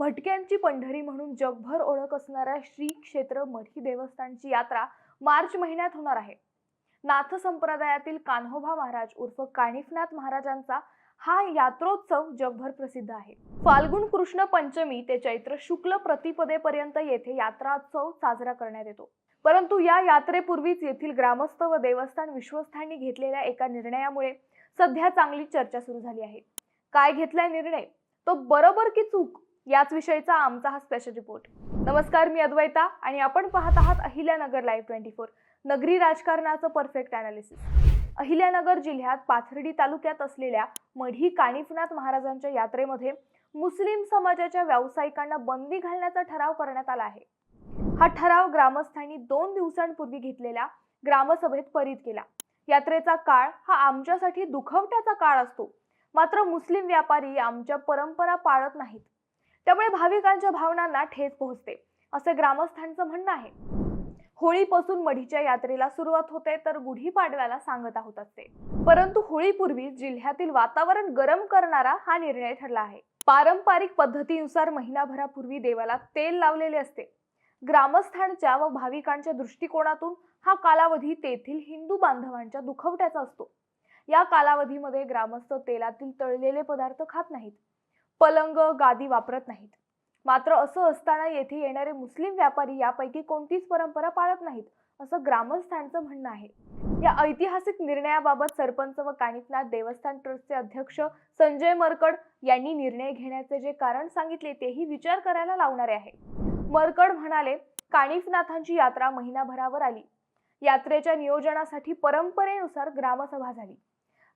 भटक्यांची पंढरी म्हणून जगभर ओळख असणाऱ्या श्री क्षेत्र मठी देवस्थानची यात्रा मार्च महिन्यात होणार आहे. नाथ संप्रदायातील कान्होबा महाराज उर्फ कानिफनाथ महाराजांचा हा यात्रोत्सव जगभर प्रसिद्ध आहे. फाल्गुन कृष्ण पंचमी ते चैत्र शुक्ल प्रतिपदेपर्यंत येथे यात्राोत्सव साजरा करण्यात येतो. परंतु या यात्रेपूर्वीच येथील ग्रामस्थ व देवस्थान विश्वस्थांनी घेतलेल्या एका निर्णयामुळे सध्या चांगली चर्चा सुरू झाली आहे. काय घेतलाय निर्णय? तो बरोबर की चूक? याच विषयीचा आमचा हा स्पेशल रिपोर्ट नमस्कार मी अद्वैता आणि आपण पाहत आहात अहिल्यानगर लाईव्ह ट्वेंटी फोर नगरी राजकारणाचं परफेक्ट अनालिसिस अहिल्यानगर जिल्ह्यात पाथर्डी तालुक्यात असलेल्या मढी कानिफनाथ महाराजांच्या यात्रेमध्ये मुस्लिम समाजाच्या व्यावसायिकांना बंदी घालण्याचा ठराव करण्यात आला आहे. हा ठराव ग्रामस्थांनी दोन दिवसांपूर्वी घेतलेल्या ग्रामसभेत परित केला. यात्रेचा काळ हा आमच्यासाठी दुखवट्याचा काळ असतो. मात्र मुस्लिम व्यापारी आमच्या परंपरा पाळत नाहीत. त्यामुळे भाविकांच्या भावनांना ठेच पोहोचते. असं ग्रामस्थांचं म्हणणं आहे. होळीपासून मढीच्या यात्रेला सुरुवात होते तर गुढीपाडव्याला सांगत आहोत असते परंतु होळीपूर्वी जिल्ह्यातील वातावरण गरम करणारा हा निर्णय ठरला आहे. पारंपरिक पद्धतीनुसार महिनाभरापूर्वी देवाला तेल लावलेले असते. ग्रामस्थांच्या व भाविकांच्या दृष्टिकोनातून हा कालावधी तेथील हिंदू बांधवांच्या दुखवट्याचा असतो. या कालावधीमध्ये ग्रामस्थ तेलातील तळलेले पदार्थ खात नाहीत. पलंग गादी वापरत नाहीत. मात्र असं असताना येथे येणारे मुस्लिम व्यापारी यापैकी कोणतीच परंपरा पाळत नाहीत असं ग्रामस्थांचं म्हणणं आहे. या ऐतिहासिक निर्णयाबाबत सरपंच व कानिफनाथ देवस्थान ट्रस्टचे अध्यक्ष संजय मरकड यांनी निर्णय घेण्याचे जे कारण सांगितले तेही विचार करायला लावणारे आहे. मरकड म्हणाले कानिफनाथांची यात्रा महिनाभरावर आली. यात्रेच्या नियोजनासाठी परंपरेनुसार ग्रामसभा झाली.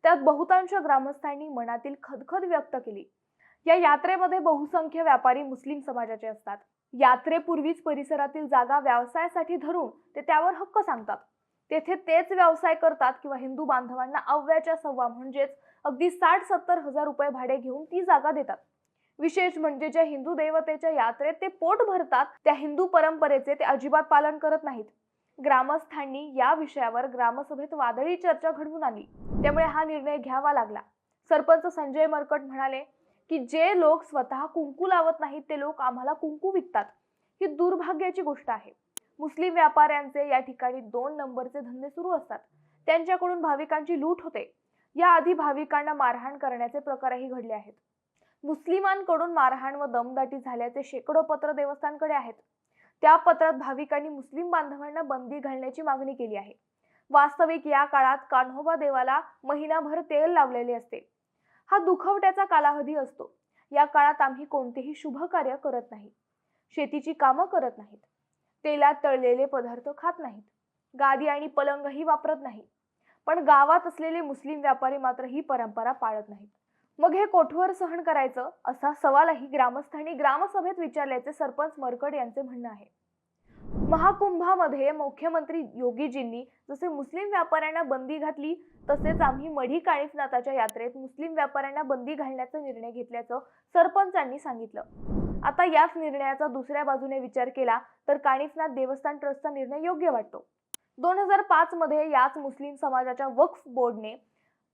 त्यात बहुतांश ग्रामस्थांनी मनातील खदखद व्यक्त केली. या यात्रेमध्ये बहुसंख्य व्यापारी मुस्लिम समाजाचे असतात. यात्रेपूर्वीच परिसरातील जागा व्यवसायासाठी धरून ते त्यावर हक्क सांगतात. तेथे तेच व्यवसाय करतात किंवा हिंदू बांधवांना अव्याच्या सव्वा म्हणजेच अगदी साठ सत्तर हजार रुपये भाडे घेऊन ती जागा देतात. विशेष म्हणजे ज्या हिंदू देवतेच्या यात्रेत ते पोट भरतात त्या हिंदू परंपरेचे ते अजिबात पालन करत नाहीत. ग्रामस्थांनी या विषयावर ग्रामसभेत वादळी चर्चा घडवून आली त्यामुळे हा निर्णय घ्यावा लागला. सरपंच संजय मरकट म्हणाले की जे लोक स्वतः कुंकू लावत नाहीत ते लोक आम्हाला कुंकू विकतात. ही दुर्भाग्याची गोष्ट आहे. मुस्लिम व्यापाऱ्यांचे या ठिकाणी दोन नंबरचे धंदे सुरू असतात. त्यांच्याकडून भाविकांची लूट होते. याआधी भाविकांना मारहाण करण्याचे प्रकारही घडले आहेत. मुस्लिमांकडून मारहाण व दमदाटी झाल्याचे शेकडो पत्र देवस्थानकडे आहेत. त्या पत्रात भाविकांनी मुस्लिम बांधवांना बंदी घालण्याची मागणी केली आहे. वास्तविक या काळात कान्होबा देवाला महिनाभर तेल लावलेले असते. हा दुखवट्याचा कालावधी असतो. या काळात आम्ही कोणतेही शुभ कार्य करत नाही. शेतीची कामं करत नाहीत. तेलात तळलेले पदार्थ खात नाहीत. गादी आणि पलंगही वापरत नाही पण गावात असलेले मुस्लिम व्यापारी मात्र ही परंपरा पाळत नाहीत. मग हे कोठवर सहन करायचं? असा सवालही ग्रामस्थांनी ग्रामसभेत विचारल्याचे सरपंच मरकड यांचे म्हणणं आहे. महाकुंभामध्ये मुख्यमंत्री योगीजींनी जसे मुस्लिम व्यापाऱ्यांना बंदी घातली तसेच आम्ही मढी काळीफनाथाच्या यात्रेत मुस्लिम व्यापाऱ्यांना बंदी घालण्याचा निर्णय घेतल्याचं सरपंचांनी सांगितलं. आता याच निर्णयाचा दुसऱ्या बाजूने विचार केला तर काणिफनाथ देवस्थान ट्रस्टचा निर्णय योग्य वाटतो. दोन हजार पाच मध्ये याच मुस्लिम समाजाच्या वक्फ बोर्डने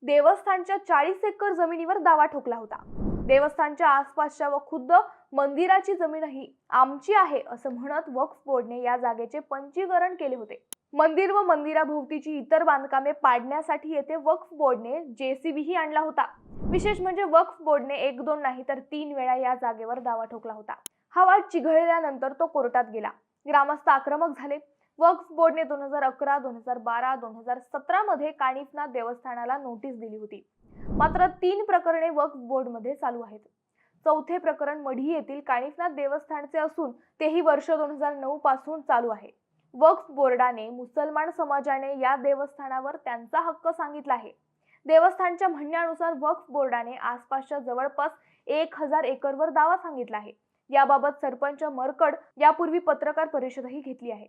देवस्थानच्या चाळीस एकर जमिनीवर दावा ठोकला होता. देवस्थानच्या आसपासच्या व खुद्द मंदिराची जमीनही आमची आहे असं म्हणत वक्फ बोर्डने या जागेचे पंचीकरण केले होते. मंदिर व मंदिराभोवतीची इतर बांधकामे पाडण्यासाठी येथे वक्फ बोर्डने जेसीबीही आणला होता. विशेष म्हणजे वक्फ बोर्डने एक दोन नाही तर तीन वेळा या जागेवर दावा ठोकला होता. हा वाद चिघळल्यानंतर तो कोर्टात गेला. ग्रामस्थ आक्रमक झाले. वक्फ बोर्डने दोन हजार अकरा दोन हजार बारा दोन हजार सतरा मध्ये देवस्थानाला नोटीस दिली होती. मात्र तीन प्रकरणे वक्फ बोर्डमध्ये चालू आहेत. चौथे प्रकरण मढी येथील कानिफनाथ देवस्थानचे असून तेही वर्ष दोन हजार नऊ पासून चालू आहे. वक्फ बोर्डाने मुसलमान समाजाने या देवस्थानावर त्यांचा हक्क सांगितला आहे. देवस्थानच्या म्हणण्यानुसार वक्फ बोर्डाने आसपासच्या जवळपास एक हजार एकरवर दावा सांगितला आहे. याबाबत सरपंच मरकड यापूर्वी पत्रकार परिषदही घेतली आहे.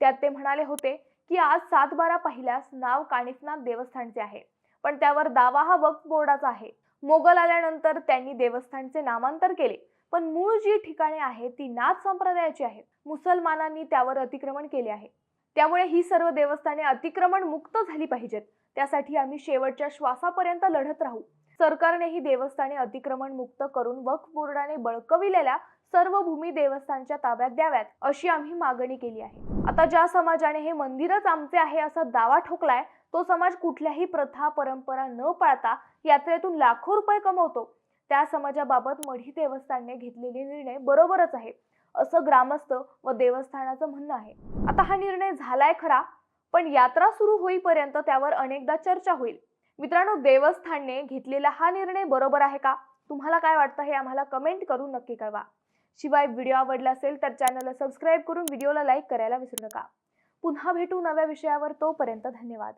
त्यात ते म्हणाले होते की आज सात बारा पाहिल्यास नाव कानिफनाथ देवस्थानचे आहे. पण त्यावर दावा हा वक्फ बोर्डाचा आहे. मोगल आल्यानंतर त्यांनी देवस्थानचे नामांतर केले. पण मूळ जी ठिकाणे आहेत ती नाथ संप्रदायाची आहेत. मुसलमानांनी त्यावर अतिक्रमण केले आहे. त्यामुळे ही सर्व देवस्थाने अतिक्रमण मुक्त झाली पाहिजेत. त्यासाठी आम्ही शेवटच्या श्वासापर्यंत लढत राहू. सरकारने ही देवस्थाने अतिक्रमण मुक्त करून वक्फ बोर्डाने बळकविलेल्या सर्व भूमी देवस्थानच्या ताब्यात द्याव्यात अशी आम्ही मागणी केली आहे. आता ज्या समाजाने हे मंदिरच आमचे आहे असा दावा ठोकलाय तो समाज कुठल्याही प्रथा परंपरा न पाळता यात्रेतून लाखो रुपये कमवतो. त्या समाजाबाबत मढी देवस्थानने घेतलेले निर्णय बरोबरच आहे असं ग्रामस्थ व देवस्थानाचं म्हणणं आहे. आता हा निर्णय झालाय खरा पण यात्रा सुरू होईपर्यंत त्यावर अनेकदा चर्चा होईल. मित्रांनो देवस्थानने घेतलेला हा निर्णय बरोबर आहे का? तुम्हाला काय वाटतं हे आम्हाला कमेंट करून नक्की कळवा. शिवाय व्हिडिओ आवडला असेल तर चॅनलला सबस्क्राईब करून व्हिडिओला लाईक करायला विसरू नका. पुन्हा भेटू नव्या विषयावर तोपर्यंत धन्यवाद.